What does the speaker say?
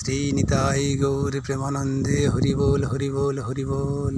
শ্রী নিতাই গৌর প্রেমানন্দে হরিবোল হরিবোল হরিবোল হরি বল